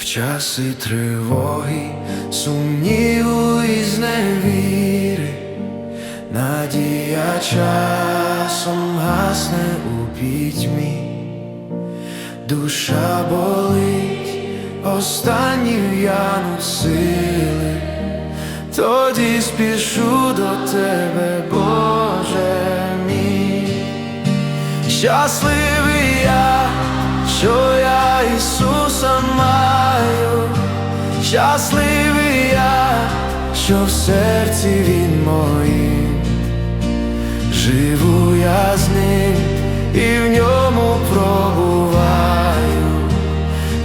часи тривоги, сумніву і зневіри, надія часом гасне у пітьмі, душа болить, останні в'януть сили, тоді спішу до тебе, Боже мій. Щасливий що в серці Він моїм, живу я з ним і в ньому пробуваю,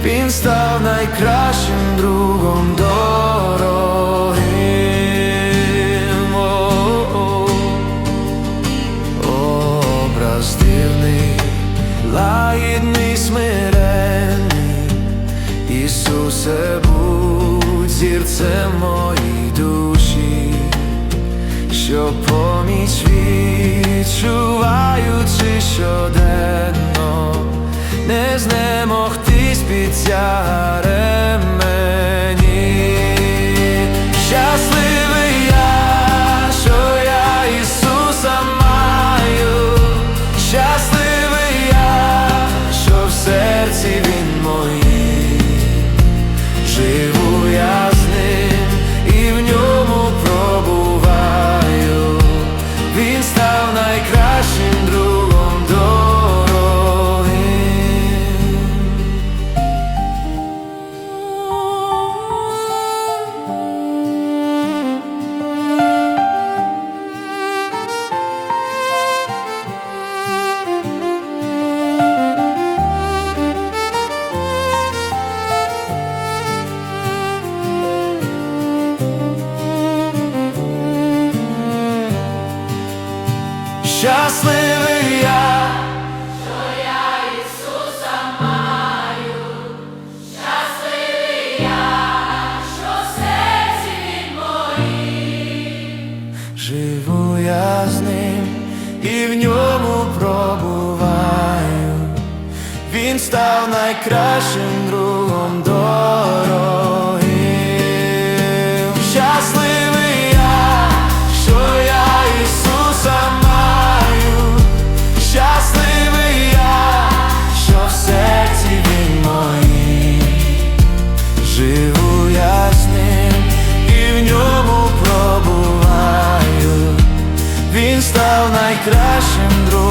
він став найкращим другом дорогим. Образ дивний, лагідний, смиренний, Ісусе, будь зірцем моїй душі, що поміч відчуваючи щоденно, не знемогтись під тягарем Щасливий я, живу я з ним і в ньому пробуваю. Він став найкращим другом найкращим другом.